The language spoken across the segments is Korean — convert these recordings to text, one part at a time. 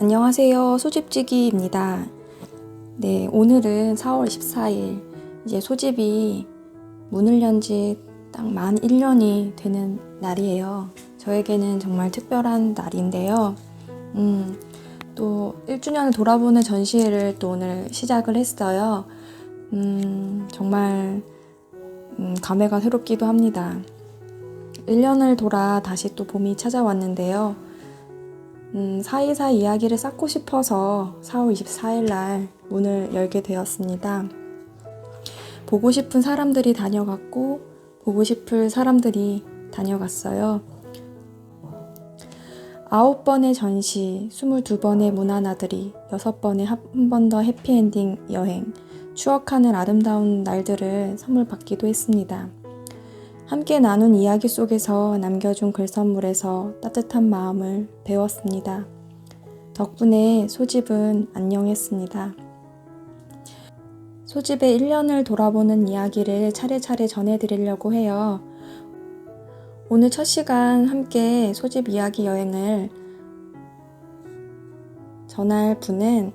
안녕하세요. 소집지기입니다. 네, 오늘은 4월 14일. 이제 소집이 문을 연 지 딱 만 1년이 되는 날이에요. 저에게는 정말 특별한 날인데요. 음, 또 1주년을 돌아보는 전시회를 또 오늘 시작을 했어요. 음, 정말 음, 감회가 새롭기도 합니다. 1년을 돌아 다시 또 봄이 찾아왔는데요. 음, 사이사이 이야기를 쌓고 싶어서 4월 24일 날 문을 열게 되었습니다. 보고 싶은 사람들이 다녀갔고, 보고 싶을 사람들이 다녀갔어요. 아홉 번의 전시, 22번의 문화나들이, 여섯 번의 한 번 더 해피엔딩 여행, 추억하는 아름다운 날들을 선물 받기도 했습니다. 함께 나눈 이야기 속에서 남겨준 글 선물에서 따뜻한 마음을 배웠습니다. 덕분에 소집은 안녕했습니다. 소집의 1년을 돌아보는 이야기를 차례차례 전해드리려고 해요. 오늘 첫 시간 함께 소집 이야기 여행을 전할 분은,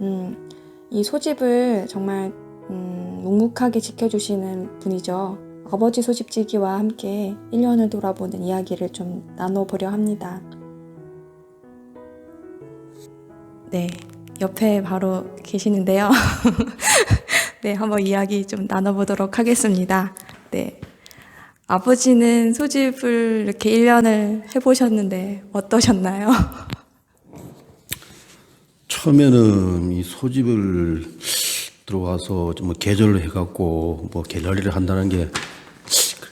음, 이 소집을 정말, 음, 묵묵하게 지켜주시는 분이죠. 아버지 소집지기와 함께 1년을 돌아보는 이야기를 좀 나눠보려 합니다. 네, 옆에 바로 계시는데요. 네, 한번 이야기 좀 나눠보도록 하겠습니다. 네. 아버지는 소집을 이렇게 1년을 해보셨는데 어떠셨나요? 처음에는 이 소집을 들어와서 좀뭐 계절을 해갖고 뭐 계절일을 한다는 게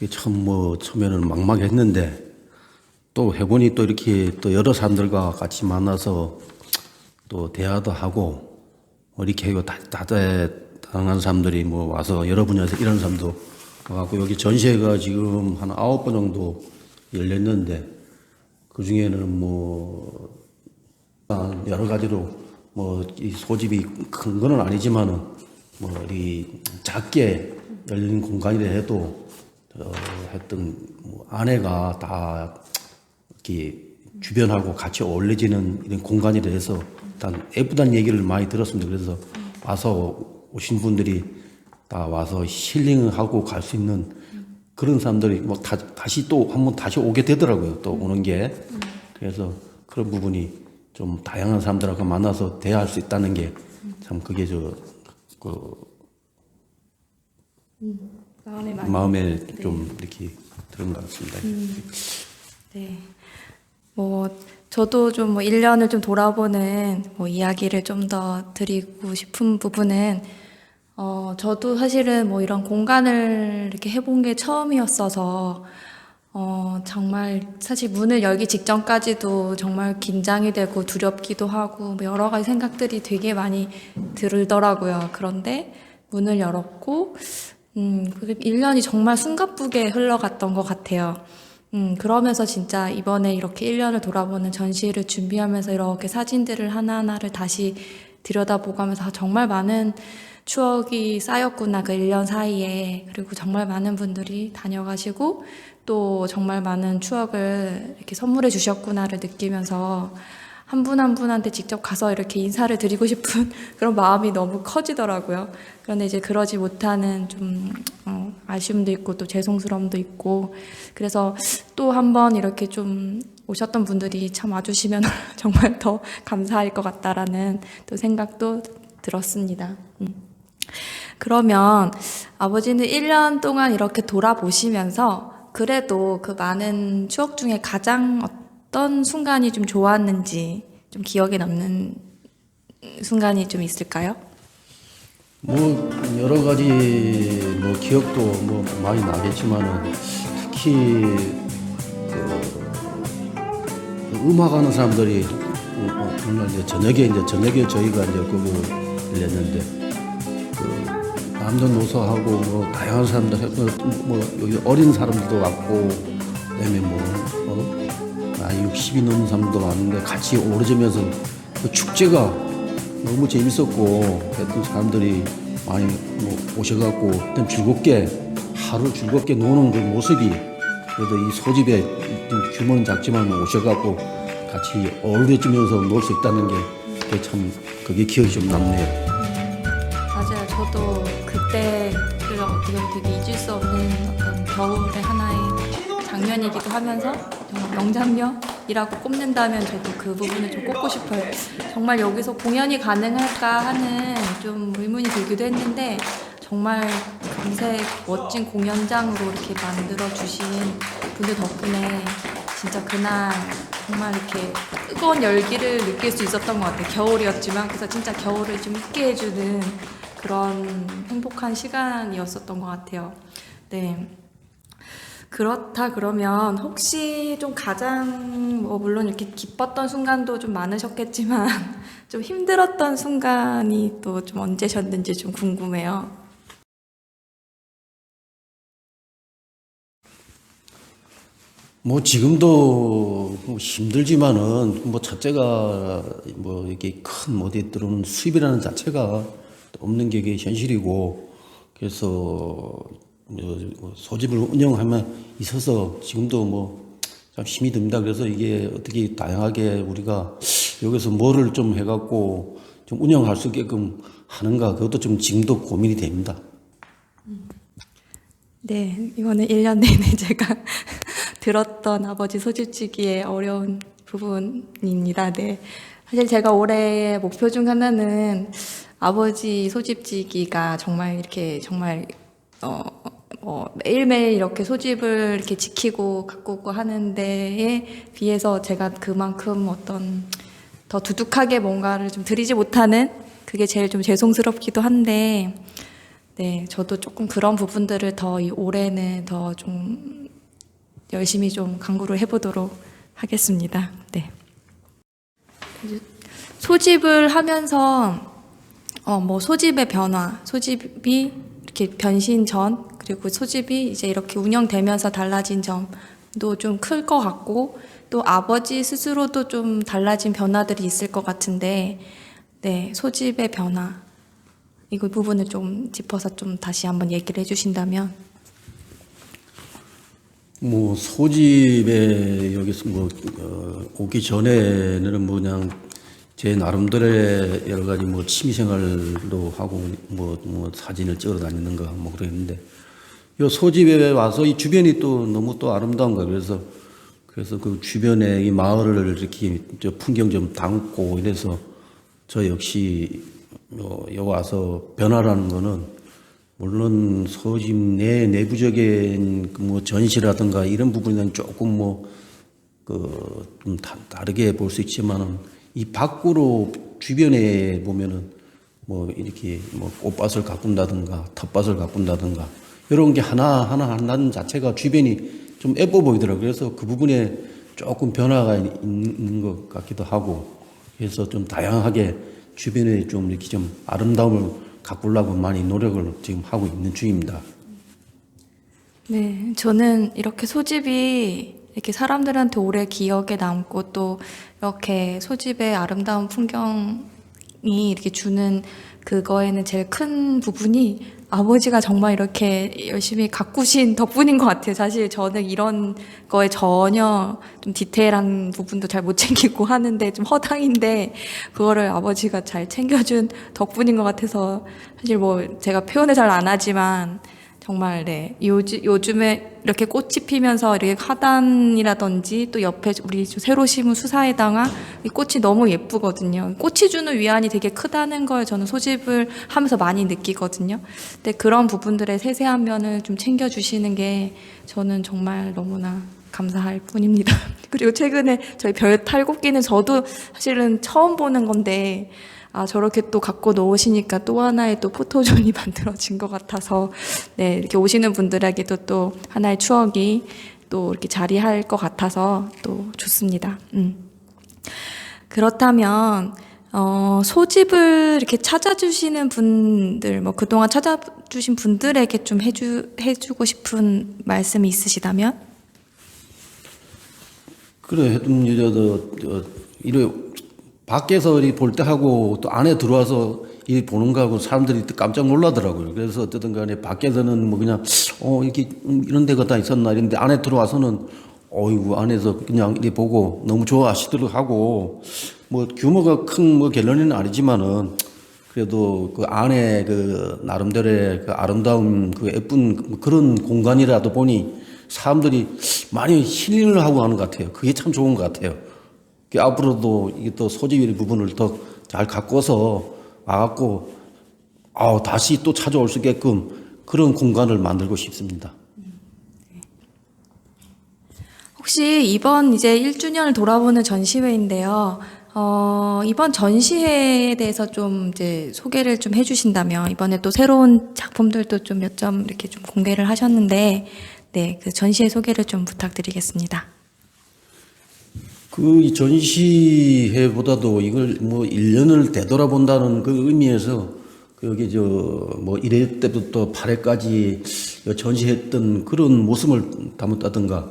그게 참 뭐 처음에는 막막했는데 또 해보니 또 이렇게 또 여러 사람들과 같이 만나서 또 대화도 하고 뭐 이렇게 하고 다, 다양한 사람들이 뭐 와서 여러 분야에서 이런 사람도 와갖고 여기 전시회가 지금 한 아홉 번 정도 열렸는데 그 중에는 뭐 여러 가지로 뭐 이 소집이 큰 거는 아니지만은 뭐 이 작게 열린 공간이라 해도 어 했던 뭐 안에가 다 이렇게 주변하고 같이 어울려지는 이런 공간이라 해서 일단 예쁘다는 얘기를 많이 들었습니다. 그래서 와서 오신 분들이 다 와서 힐링하고 갈 수 있는 그런 사람들이 뭐 다, 다시 또 한번 다시 오게 되더라고요. 또 오는 게. 그래서 그런 부분이 좀 다양한 사람들하고 만나서 대화할 수 있다는 게 참 그게 저, 그, 마음에 많이 마음에 좀 이렇게 들은 것 같습니다. 네. 뭐, 저도 좀 뭐 1년을 좀 돌아보는 뭐 이야기를 좀 더 드리고 싶은 부분은, 어, 저도 사실은 뭐 이런 공간을 이렇게 해본 게 처음이었어서, 어, 정말 사실 문을 열기 직전까지도 정말 긴장이 되고 두렵기도 하고 뭐 여러 가지 생각들이 되게 많이 들더라고요. 그런데 문을 열었고, 음, 그 1년이 정말 숨가쁘게 흘러갔던 것 같아요. 음, 그러면서 진짜 이번에 이렇게 1년을 돌아보는 전시를 준비하면서 이렇게 사진들을 하나하나를 다시 아, 정말 많은 추억이 쌓였구나, 그 1년 사이에. 그리고 정말 많은 분들이 다녀가시고 또 정말 많은 추억을 이렇게 선물해 주셨구나를 느끼면서 한 분 한 분한테 직접 가서 이렇게 인사를 드리고 싶은 그런 마음이 너무 커지더라고요. 그런데 이제 그러지 못하는 좀 어, 아쉬움도 있고 또 죄송스러움도 있고 그래서 또 한 번 이렇게 좀 오셨던 분들이 참 와주시면 정말 더 감사할 것 같다라는 또 생각도 들었습니다. 음. 그러면 아버지는 1년 동안 이렇게 돌아보시면서 그래도 그 많은 추억 중에 가장 어떤 순간이 좀 좋았는지 좀 기억에 남는 순간이 좀 있을까요? 뭐 여러 가지 뭐 기억도 뭐 많이 나겠지만은 특히 그 음악하는 사람들이 어, 오늘 이제 저녁에 이제 저녁에 저희가 이제 그거 열렸는데 그 남녀노소하고 뭐 다양한 사람들 뭐, 뭐 어린 사람들도 왔고 그다음에 뭐 어? 나이 60이 넘는 사람도 왔는데 같이 어우러지면서 그 축제가 너무 재밌었고 했던 사람들이 많이 뭐 오셔갖고 일단 즐겁게 하루 즐겁게 노는 그 모습이 그래도 이 소집에 좀 규모는 작지만 오셔갖고 같이 어우러지면서 놀 수 있다는 게 참 그게 기억이 좀 남네요. 맞아요. 저도 그때를 어떻게 보면 되게 잊을 수 없는 어떤 겨울의 하나의 장면이기도 하면서 명장면이라고 꼽는다면 저도 그 부분을 좀 꼽고 싶어요. 정말 여기서 공연이 가능할까 하는 좀 의문이 들기도 했는데 정말 금세 멋진 공연장으로 이렇게 만들어 주신 분들 덕분에 진짜 그날 정말 이렇게 뜨거운 열기를 느낄 수 있었던 것 같아요. 겨울이었지만 그래서 진짜 겨울을 좀 있게 해주는 그런 행복한 시간이었었던 것 같아요. 네. 그렇다 그러면 혹시 좀 가장 뭐 물론 이렇게 기뻤던 순간도 좀 많으셨겠지만 좀 힘들었던 순간이 또 좀 언제셨는지 좀 궁금해요. 뭐 지금도 뭐 힘들지만은 뭐 첫째가 뭐 이렇게 큰 어디 들어오는 수입이라는 자체가 없는 게 현실이고 그래서 뭐 소집을 운영하면 있어서 지금도 뭐 참 힘이 듭니다. 그래서 이게 어떻게 다양하게 우리가 여기서 뭐를 좀 해갖고 좀 운영할 수 있게끔 하는가 그것도 좀 지금도 고민이 됩니다. 네, 이거는 1년 내내 제가 들었던 아버지 소집지기의 어려운 부분입니다. 네. 사실 제가 올해의 목표 중 하나는 아버지 소집지기가 정말 이렇게 정말 어, 어, 매일매일 이렇게 소집을 이렇게 지키고 가꾸고 하는 데에 비해서 제가 그만큼 어떤 더 두둑하게 뭔가를 좀 드리지 못하는 그게 제일 좀 죄송스럽기도 한데 네, 저도 조금 그런 부분들을 더이 올해는 더 좀 열심히 좀 강구를 해보도록 하겠습니다. 네. 소집을 하면서 어, 뭐 소집의 변화, 소집이 이렇게 변신 전 그리고 소집이 이제 이렇게 운영되면서 달라진 점도 좀 클 것 같고 또 아버지 스스로도 좀 달라진 변화들이 있을 것 같은데 네, 소집의 변화. 이 부분을 좀 짚어서 좀 다시 한번 얘기를 해주신다면. 뭐 소집에 여기서 뭐 어, 오기 전에는 뭐 그냥 제 나름대로의 여러 가지 뭐 취미 생활도 하고 뭐, 뭐 사진을 찍으러 다니는 거 뭐 그랬는데 요 소집에 와서 이 주변이 또 너무 또 아름다운 거예요. 그래서 그래서 그 주변에 이 마을을 이렇게 저 풍경 좀 담고 이래서 저 역시 요, 요 와서 변화라는 거는 물론 소집 내 내부적인 그뭐 전시라든가 이런 부분은 조금 뭐 뭐그 좀 다르게 볼 수 있지만은 이 밖으로 주변에 보면은 뭐 이렇게 뭐 꽃밭을 가꾼다든가 텃밭을 가꾼다든가 이런 게 하나 하나 하나는 자체가 주변이 좀 예뻐 보이더라고요. 그래서 그 부분에 조금 변화가 있- 있는 것 같기도 하고 그래서 좀 다양하게 주변에 좀 이렇게 좀 아름다움을 가꾸려고 많이 노력을 지금 하고 있는 중입니다. 네, 저는 이렇게 소집이 이렇게 사람들한테 오래 기억에 남고 또 이렇게 소집의 아름다운 풍경이 이렇게 주는 그거에는 제일 큰 부분이 아버지가 정말 이렇게 열심히 가꾸신 덕분인 것 같아요. 사실 저는 이런 거에 전혀 좀 디테일한 부분도 잘 못 챙기고 하는데 좀 허당인데 그거를 아버지가 잘 챙겨준 덕분인 것 같아서 사실 뭐 제가 표현을 잘 안 하지만 정말 네 요즘 요즘에 이렇게 꽃이 피면서 이렇게 화단이라든지 또 옆에 우리 좀 새로 심은 수사에다가 이 꽃이 너무 예쁘거든요. 꽃이 주는 위안이 되게 크다는 걸 저는 소집을 하면서 많이 느끼거든요. 근데 그런 부분들의 세세한 면을 좀 챙겨 주시는 게 저는 정말 너무나 감사할 뿐입니다. 그리고 최근에 저희 별 탈곡기는 저도 사실은 처음 보는 건데 아 저렇게 또 갖고 놓으시니까 또 하나의 또 포토존이 만들어진 것 같아서 네 이렇게 오시는 분들에게도 또 하나의 추억이 또 이렇게 자리할 것 같아서 또 좋습니다. 음. 그렇다면 어, 소집을 이렇게 찾아주시는 분들, 뭐 그동안 찾아주신 분들에게 좀 해주 해주고 싶은 말씀이 있으시다면? 그래 해둔 여자도 저 이래 밖에서 볼 때 하고 또 안에 들어와서 이 보는 거하고 사람들이 또 깜짝 놀라더라고요. 그래서 어쨌든 간에 밖에서는 뭐 그냥 어 이렇게 음, 이런 데가 다 있었나 이런데 안에 들어와서는 어이구 안에서 그냥 이렇게 보고 너무 좋아하시도록 하고 뭐 규모가 큰 뭐 갤러리는 아니지만은 그래도 그 안에 그 나름대로의 그 아름다운 그 예쁜 그런 공간이라도 보니 사람들이 많이 힐링을 하고 하는 것 같아요. 그게 참 좋은 것 같아요. 그 앞으로도 이게 또 소집의 부분을 더 잘 가꿔서 와갖고 아 다시 또 찾아올 수 있게끔 그런 공간을 만들고 싶습니다. 혹시 이번 이제 1주년을 돌아보는 전시회인데요. 어, 이번 전시회에 대해서 좀 이제 소개를 좀 해주신다면, 이번에 또 새로운 작품들도 좀 몇 점 이렇게 좀 공개를 하셨는데, 네, 그 전시회 소개를 좀 부탁드리겠습니다. 그이 전시회보다도 이걸 뭐 1년을 되돌아본다는 그 의미에서 그 여기 저 뭐 1회 때부터 8회까지 전시했던 그런 모습을 담았다든가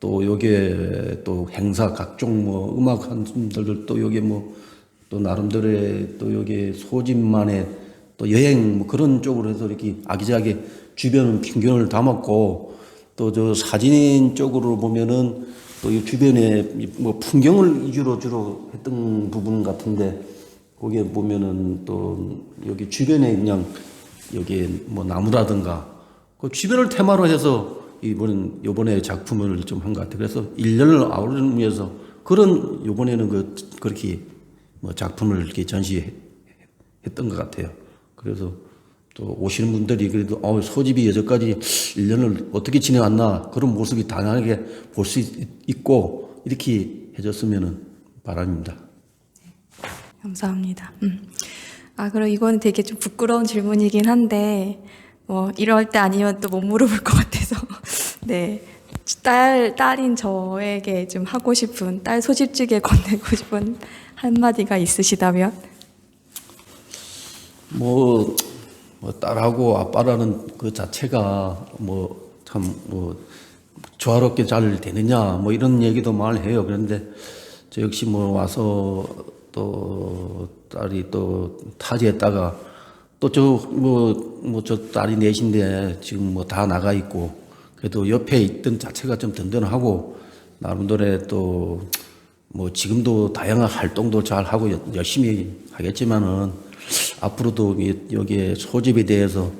또 여기에 또 행사 각종 뭐 음악 한숨들 또 여기 뭐또 나름대로의 또 여기 소집만의 또 여행 뭐 그런 쪽으로 해서 이렇게 아기자기 주변 풍경을 담았고 또 저 사진 쪽으로 보면은 또 이 주변에 뭐 풍경을 위주로 주로 했던 부분 같은데 거기에 보면은 또 여기 주변에 그냥 여기 뭐 나무라든가 그 주변을 테마로 해서 이번 요번에 작품을 좀 한 것 같아요. 그래서 1년을 아우르는 위해서 그런 요번에는 그 그렇게 뭐 작품을 이렇게 전시했던 것 같아요. 그래서 또 오시는 분들이 그래도 어, 소집이 여태까지 1년을 어떻게 지내왔나 그런 모습이 다양하게 볼 수 있고 이렇게 해줬으면 바람입니다. 감사합니다. 음. 아, 그럼 이거는 되게 좀 부끄러운 질문이긴 한데, 뭐, 이럴 때 아니면 또 못 물어볼 것 같아서. 네. 딸, 딸인 저에게 좀 하고 싶은, 딸 소집지게 건네고 싶은 한마디가 있으시다면? 뭐, 뭐 딸하고 아빠라는 그 자체가 뭐 참뭐 조화롭게 잘 되느냐 뭐 이런 얘기도 많이 해요. 그런데 저 역시 뭐 와서 또 딸이 또 타지했다가 또 저 뭐 뭐 저 딸이 넷인데 지금 뭐 다 나가 있고 그래도 옆에 있던 자체가 좀 든든하고 나름대로 또 뭐 지금도 다양한 활동도 잘 하고 여- 열심히 하겠지만은 앞으로도 이- 여기에 소집에 대해서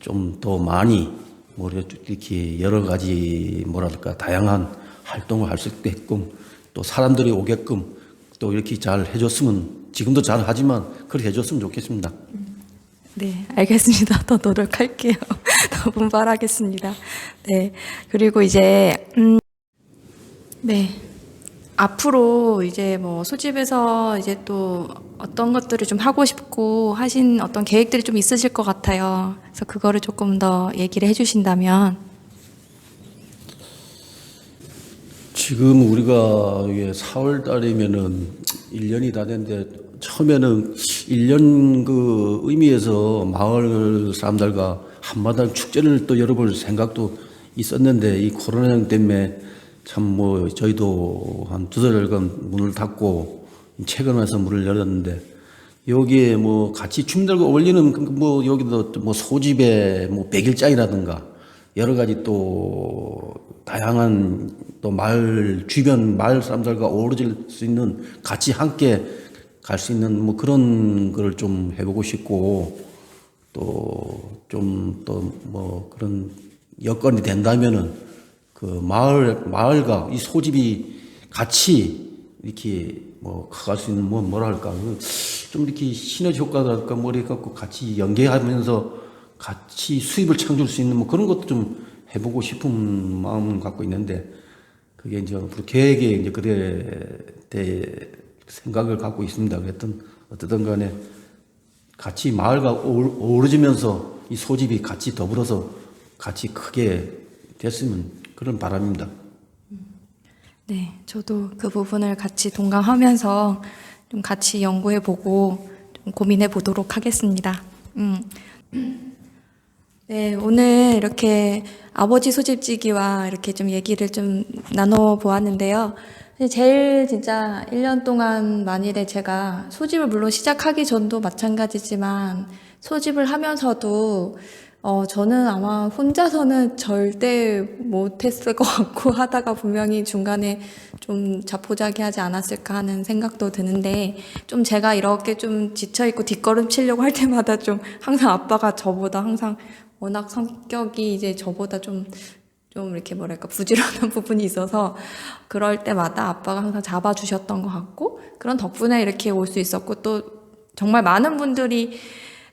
좀 더 많이 뭐 이렇게 여러 가지 뭐랄까 다양한 활동을 할 수 있게끔 또 사람들이 오게끔 또 이렇게 잘 해줬으면 지금도 잘 하지만 그렇게 해줬으면 좋겠습니다. 네, 알겠습니다. 더 노력할게요. 더 분발하겠습니다. 네, 그리고 이제, 음, 네. 앞으로 이제 뭐 소집에서 이제 또 어떤 것들을 좀 하고 싶고 하신 어떤 계획들이 좀 있으실 것 같아요. 그래서 그거를 조금 더 얘기를 해주신다면. 지금 우리가 이게 4월 달이면은 1년이 다 됐는데 처음에는 1년 그 의미에서 마을 사람들과 한마당 축제를 또 열어볼 생각도 있었는데 이 코로나 때문에 참 뭐 저희도 한두 달간 문을 닫고 최근 에서 문을 열었는데 여기에 뭐 같이 춤들고 어울리는 그뭐 여기도 뭐 소집에 뭐 백일장이라든가 여러 가지 또 다양한 또 마을 주변 마을 사람들과 어우러질 수 있는 같이 함께 갈 수 있는 뭐 그런 거를 좀 해보고 싶고 또 좀 또 뭐 그런 여건이 된다면은 그 마을 마을과 이 소집이 같이 이렇게 뭐 커갈 수 있는 뭐 뭐랄까 그좀 이렇게 시너지 효과랄까 뭐 이렇게 갖고 같이 연계하면서 같이 수입을 창출할 수 있는 뭐 그런 것도 좀 해보고 싶은 마음을 갖고 있는데 그게 이제 앞으로 계획에 이제 그래 대 생각을 갖고 있습니다. 그랬던 어쨌든 간에 같이 마을과 어우- 어우러지면서 이 소집이 같이 더불어서 같이 크게 됐으면 그런 바람입니다. 네, 저도 그 부분을 같이 동감하면서 좀 같이 연구해 보고 좀 고민해 보도록 하겠습니다. 음. 네, 오늘 이렇게 아버지 소집지기와 이렇게 좀 얘기를 좀 나눠 보았는데요. 제일 진짜 1년 동안 만일에 제가 소집을 물론 시작하기 전도 마찬가지지만 소집을 하면서도 어, 저는 아마 혼자서는 절대 못했을 것 같고 하다가 분명히 중간에 좀 자포자기하지 않았을까 하는 생각도 드는데 좀 제가 이렇게 좀 지쳐있고 뒷걸음 치려고 할 때마다 좀 항상 아빠가 저보다 항상 워낙 성격이 이제 저보다 좀 좀 이렇게 뭐랄까 부지런한 부분이 있어서 그럴 때마다 아빠가 항상 잡아주셨던 것 같고 그런 덕분에 이렇게 올 수 있었고 또 정말 많은 분들이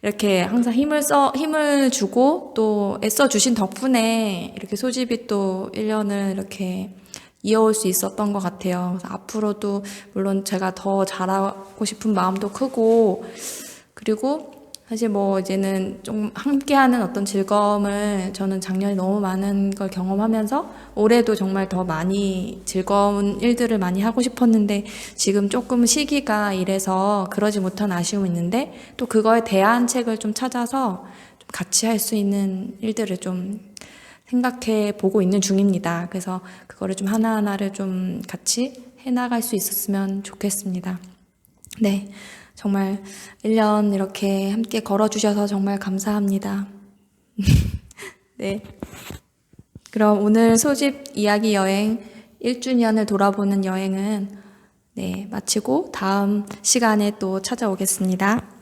이렇게 항상 힘을 써 힘을 주고 또 애써 주신 덕분에 이렇게 소집이 또 1년을 이렇게 이어올 수 있었던 것 같아요. 앞으로도 물론 제가 더 잘하고 싶은 마음도 크고 그리고 사실 뭐 이제는 좀 함께하는 어떤 즐거움을 저는 작년에 너무 많은 걸 경험하면서 올해도 정말 더 많이 즐거운 일들을 많이 하고 싶었는데 지금 조금 시기가 이래서 그러지 못한 아쉬움이 있는데 또 그거에 대한 책을 좀 찾아서 좀 같이 할 수 있는 일들을 좀 생각해 보고 있는 중입니다. 그래서 그거를 좀 하나하나를 좀 같이 해나갈 수 있었으면 좋겠습니다. 네. 정말 1년 이렇게 함께 걸어주셔서 정말 감사합니다. 네. 그럼 오늘 소집 이야기 여행 1주년을 돌아보는 여행은 네, 마치고 다음 시간에 또 찾아오겠습니다.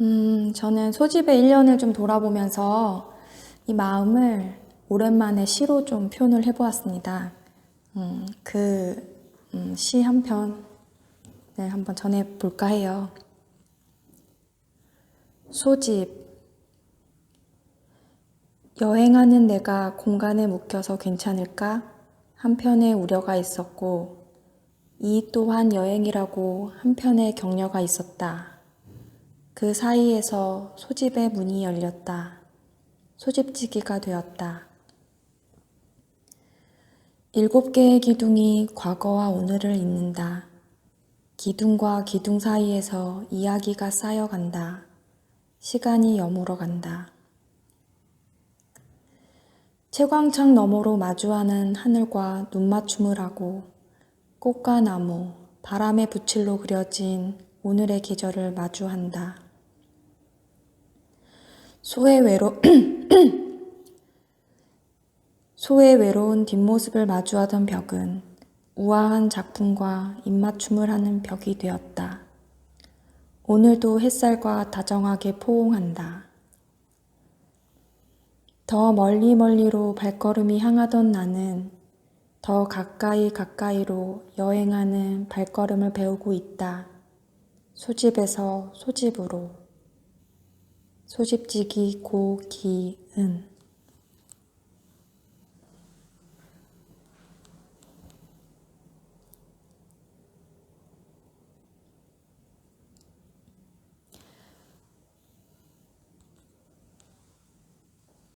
음, 저는 소집의 1년을 좀 돌아보면서 이 마음을 오랜만에 시로 좀 표현을 해보았습니다. 음, 그, 음, 시 한 편을 한번 전해볼까 해요. 소집. 여행하는 내가 공간에 묵혀서 괜찮을까? 한편에 우려가 있었고, 이 또한 여행이라고 한편에 격려가 있었다. 그 사이에서 소집의 문이 열렸다. 소집지기가 되었다. 일곱 개의 기둥이 과거와 오늘을 잇는다. 기둥과 기둥 사이에서 이야기가 쌓여간다. 시간이 여물어 간다. 채광창 너머로 마주하는 하늘과 눈맞춤을 하고 꽃과 나무, 바람의 붓질로 그려진 오늘의 계절을 마주한다. 소의 외로 소의 외로운 뒷모습을 마주하던 벽은 우아한 작품과 입맞춤을 하는 벽이 되었다. 오늘도 햇살과 다정하게 포옹한다. 더 멀리 멀리로 발걸음이 향하던 나는 더 가까이 가까이로 여행하는 발걸음을 배우고 있다. 소집에서 소집으로. 소집지기 고기은